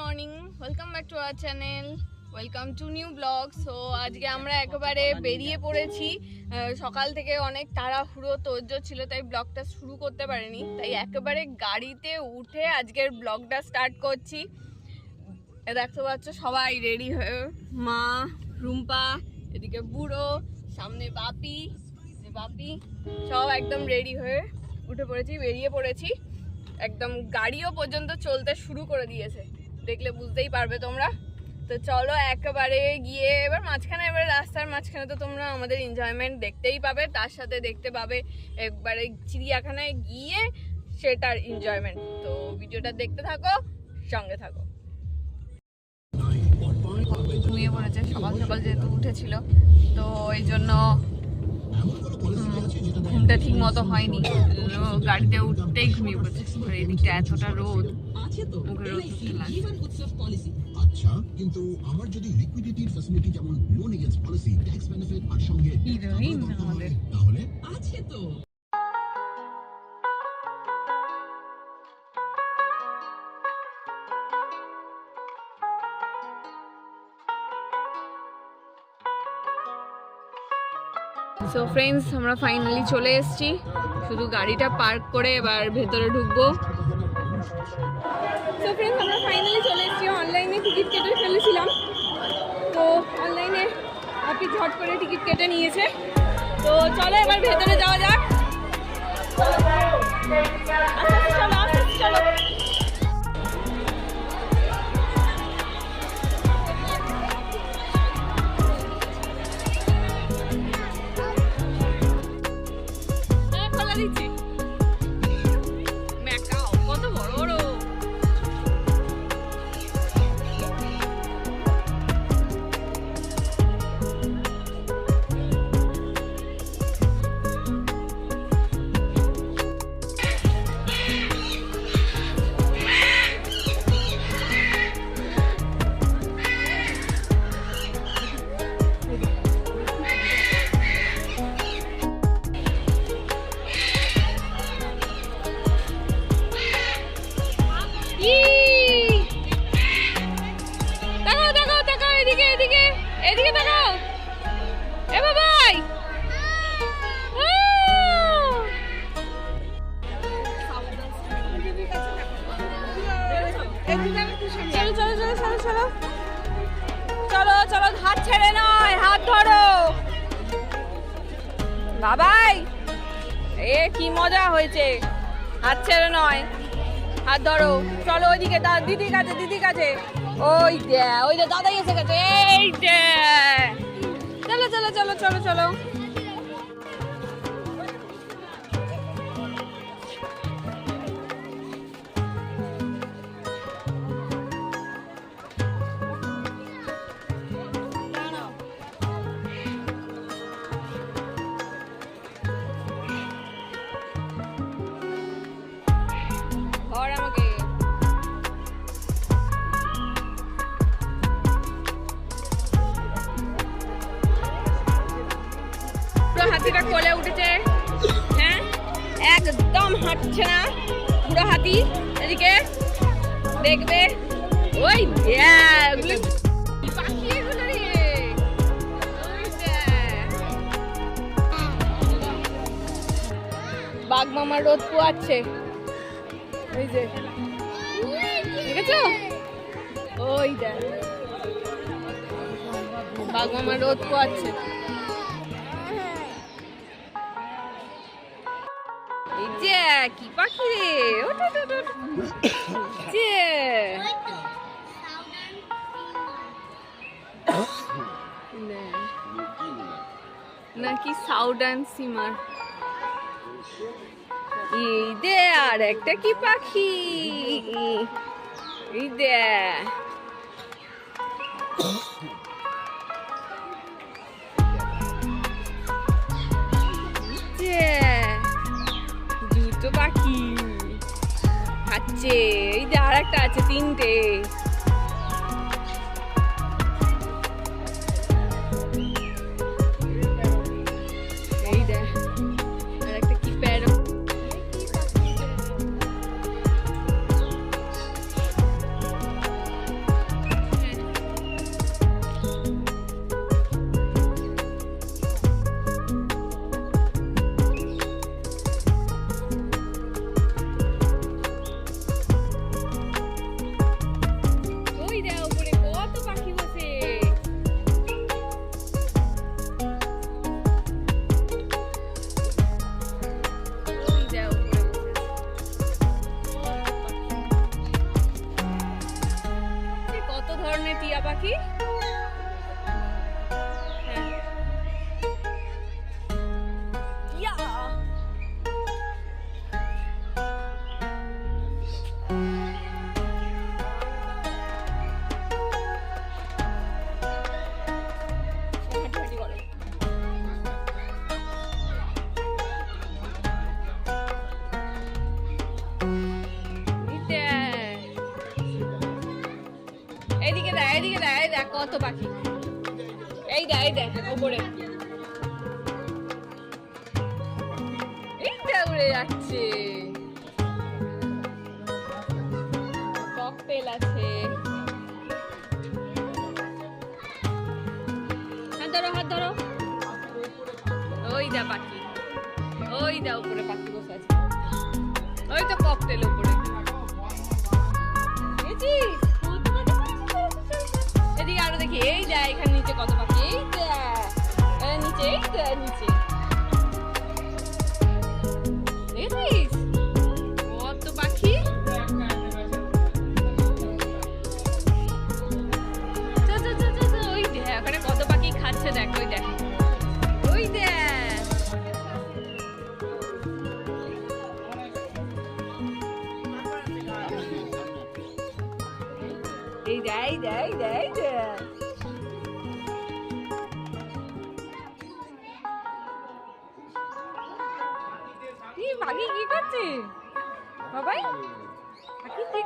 Morning welcome back to our channel welcome to new blog so আজকে আমরা একেবারে বেরিয়ে পড়েছি। সকাল থেকে অনেক তাড়াহুড়ো তোরজোর ছিল, তাই ব্লগটা শুরু করতে পারিনি। তাই একেবারে গাড়িতে উঠে আজকের ব্লগটা স্টার্ট করছি। দেখতে পাচ্ছ, সবাই রেডি হয়ে, মা, রুম্পা, এদিকে বুড়ো, সামনে বাপি বাপি, সব একদম রেডি হয়ে উঠে পড়েছি, বেরিয়ে পড়েছি। একদম গাড়িও পর্যন্ত চলতে শুরু করে দিয়েছে। দেখলে বুঝতেই পারবে তোমরা। তো চলো একেবারে গিয়ে এবার মাঝখানে, এবার রাস্তার মাঝখানে তো তোমরা আমাদের এনজয়মেন্ট দেখতেই পাবে, তার সাথে দেখতে পাবে একবারে চিড়িয়াখানায় গিয়ে সেটার এনজয়মেন্ট তো ভিডিওটা দেখতে থাকো, সঙ্গে থাকো। ঘুমিয়ে পড়েছে সকাল সকাল যেহেতু উঠেছিল, তো এই জন্য ঘুমটা ঠিক মতো হয়নি গাড়িতে উঠতেই ঘুমিয়ে পড়েছে। আর এদিকটা এতটা রোদ মুখে আচ্ছা কিন্তু আমার যদি লিকুইডিটির ফ্যাসিলিটি যেমন লোন পলিসি ট্যাক্স বেনিফিট আর সঙ্গে হিরোইন আমাদের। তাহলে? সো ফ্রেন্ডস আমরা ফাইনালি চলে এসেছি। শুধু গাড়িটা পার্ক করে এবার ভেতরে ঢুকবো। সো ফ্রেন্ডস আমরা ফাইনালি চলে এসেছি। অনলাইনে টিকিট কেটে ফেলেছিলাম। তো অনলাইনে আপনি ঝট করে টিকিট কেটে নিয়েছে। তো চলো এবার ভেতরে যাওয়া যাক। বাবাই! এ, কি মজা হয়েছে। হাত ছেড়ে নয়। হাত ধরো। চলো ওইদিকে দিদি কাছে দিদি কাছে। ওই ওই যে দাদাই এসে গেছে। এই চলো চলো চলো চলো চলো। দেখবে? ওই দেখ। বাঘ মামার রোদ পোয়াচ্ছে। ওই যে। দেখেছ? ওই দেখ। বাঘ মামা রোদ পোয়াচ্ছে। কি পাখি রে? নাকি সাউডান সিমার। এই দে আর একটা কি পাখি? এই দে। খাচ্ছে এই যে আর একটা আছে তিনটে। এই দেখ, ওপরে। এইটা উড়ে যাচ্ছে। ককটেল আছে। হাত ধরো হাত ধরো। ওই দা পাখি। ওই দা উপরে পাখি বসে আছে। ওই তো ককটেল উপরে। এদিকে আরও দেখি। এই দেখ, এখানে নিচে দেখেছিস কত পাখি খাচ্ছে দেখ, ওই দেখ। ওই দেখ। এই দেয় দেয় দেয় দেয়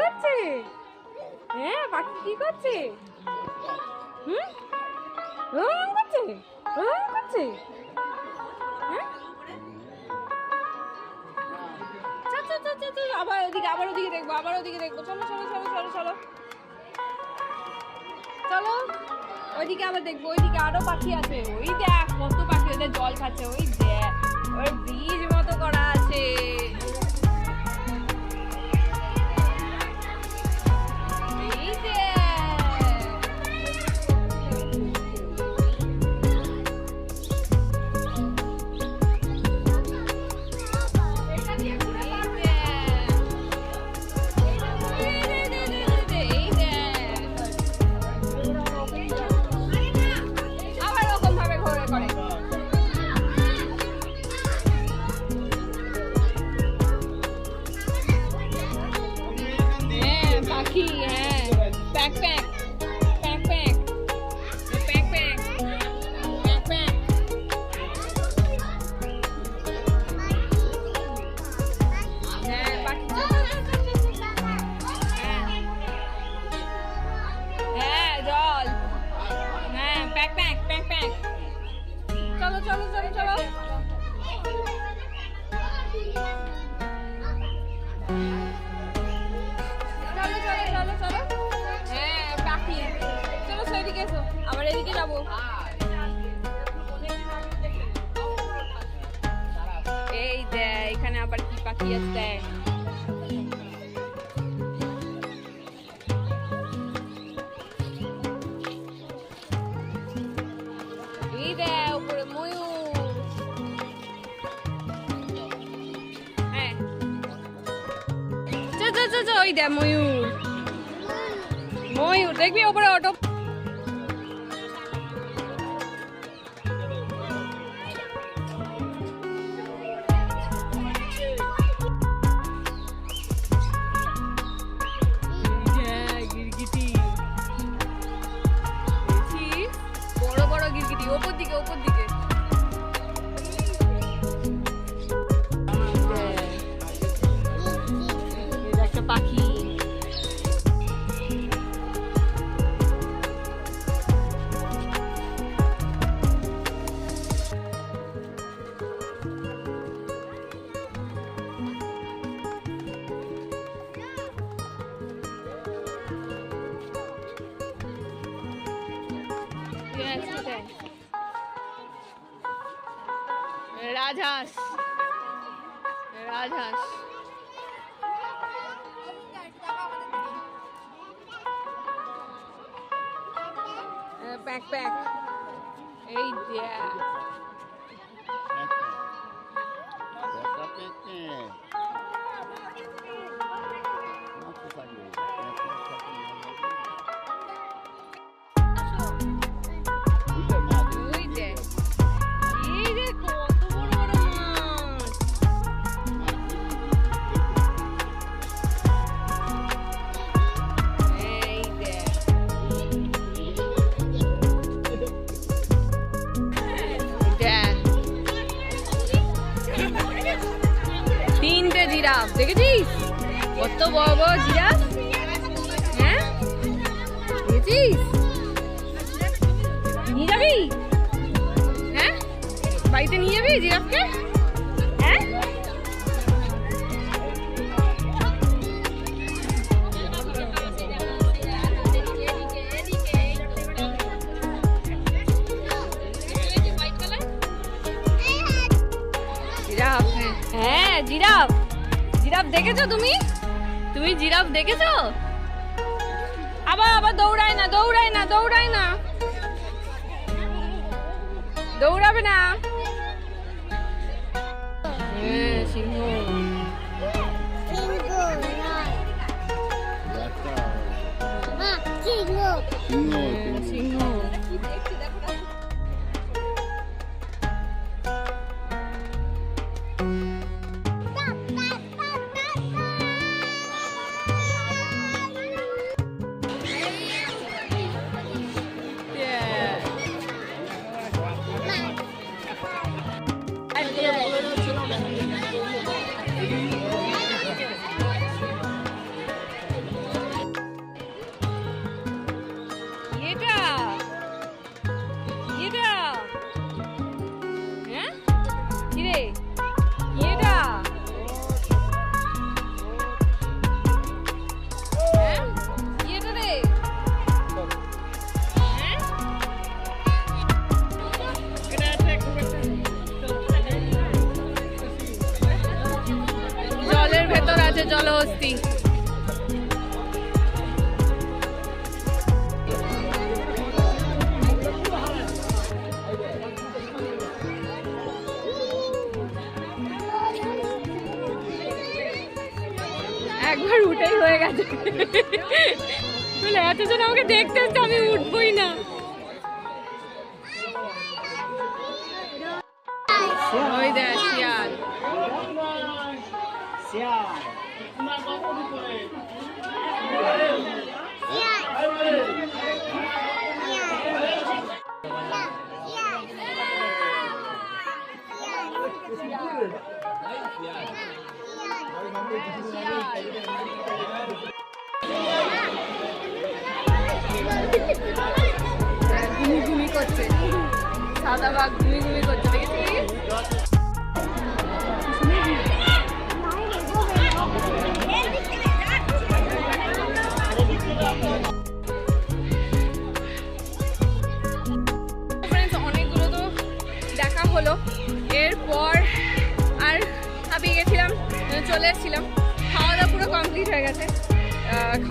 করছে? হ্যাঁ পাখি কি করছে? হুম? করছে? করছে? হ্যাঁ? আবার ওদিকে আবার ওদিকে দেখব, আবার ওদিকে দেখব। চলো চলো চলো চলো চলো। চলো, ওইদিকে আবার দেখব, ওইদিকে আরও পাখি আছে। ওই দেখ, কত পাখি, ওদের জল খাচ্ছে, ওই দেখ, ওর ব্রিজ মতো করা আছে। ওই দে ময়ূর। ময়ূর দেখবি ওপরে অটো পাখি back, back. hey yeah That's up it there. Giraffe দেখেছিস? কত বড় বড় জিরাফ হ্যাঁ? দেখেছিস? নিয়ে যাবি? হ্যাঁ? বাড়িতে নিয়ে যাবি জিরাফকে? হ্যাঁ? জিরাফ হ্যাঁ জিরাফ। জিরাফ দেখেছ তুমি? তুমি জিরাফ দেখেছ? আবার আবার দৌড়ায় না দৌড়ায় না দৌড়ায় না। দৌড়াবে না। হ্যাঁ সিংহ সিংহ। আছে জলহস্তি একবার উঠেই হয়ে গেছে। বলে এতজন আমাকে দেখতে হচ্ছে আমি উঠবই না। ওই দেখ শিয়াল। ঘুমি করছে সাদা বাঘ ঘুমি ঘুমি করছে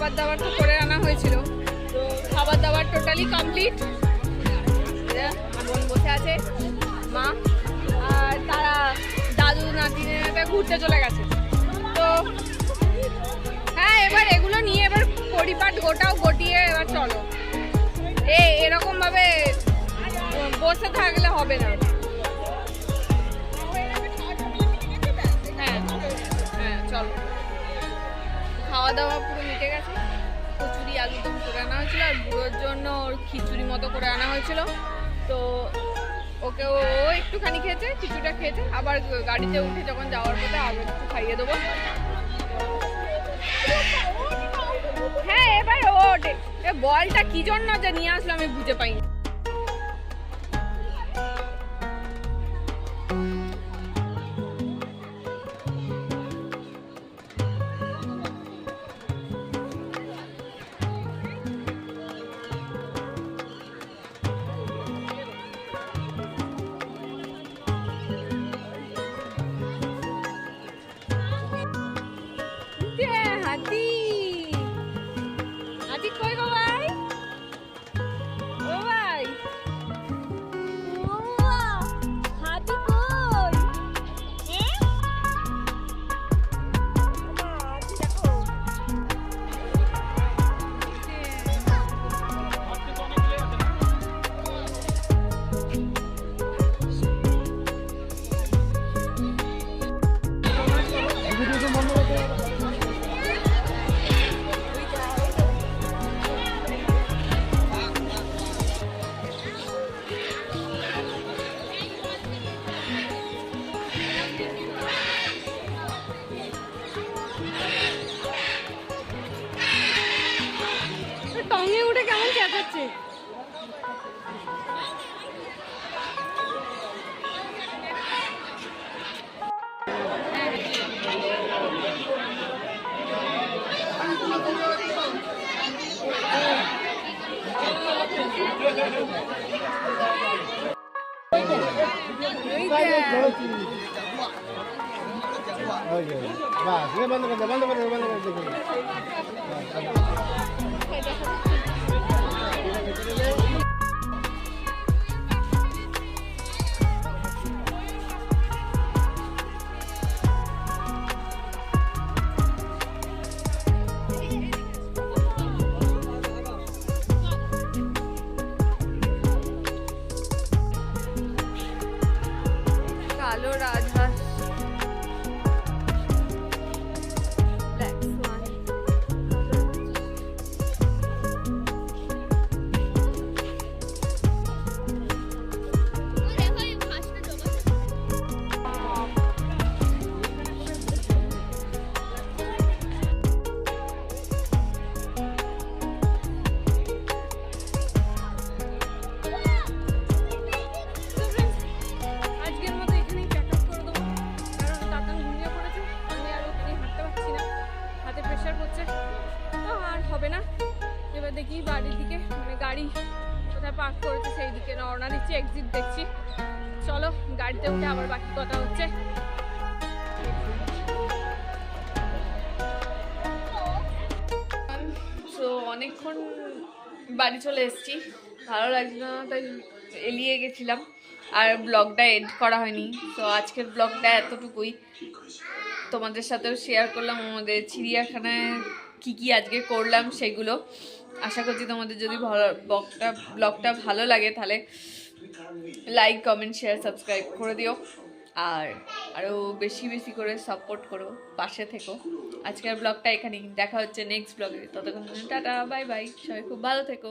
খাবার দাবার তো করে আনা হয়েছিল। তো খাবার দাবার টোটালি কমপ্লিট বোন বসে আছে, মা, আর তারা দাদু নাতিনে ঘুরতে চলে গেছে। তো হ্যাঁ এবার এগুলো নিয়ে এবার পরিপাট গোটাও গটিয়ে এবার চলো। এ, এরকমভাবে বসে থাকলে হবে না। খাওয়া দাওয়া পুরো মিটে গেছে। কচুরি, আলু দম করে আনা হয়েছিল, আর বুড়োর জন্য ওর খিচুড়ি মতো করে আনা হয়েছিল। তো ওকে ও একটুখানি খেয়েছে কিছুটা খেয়েছে। আবার গাড়িতে উঠে যখন যাওয়ার পথে আগে একটু খাইয়ে দেবো। হ্যাঁ এবার এ বলটা কি জন্য যে নিয়ে আসলো আমি বুঝে পাইনি। রঙে উঠে কেমন চেঁচাচ্ছে? বাস বন্ধ করে বন্ধ করে বন্ধ করে Thank you. অনেকক্ষণ বাড়ি চলে এসেছি। ভালো লাগছিল না, তাই এলিয়ে গেছিলাম। আর ব্লগটা এড করা হয়নি। তো আজকের ব্লগটা এতটুকুই। তোমাদের সাথেও শেয়ার করলাম আমাদের চিড়িয়াখানায় কি কি আজকে করলাম সেগুলো। আশা করছি তোমাদের যদি ভালো ব্লগটা ব্লগটা ভালো লাগে, তাহলে লাইক কমেন্ট শেয়ার সাবস্ক্রাইব করে দিও। আর আরও বেশি বেশি করে সাপোর্ট করো, পাশে থেকো। আজকের ব্লগটা এখানেই। দেখা হচ্ছে নেক্সট ব্লগে ততক্ষণ টাটা বাই বাই সবাই খুব ভালো থেকো।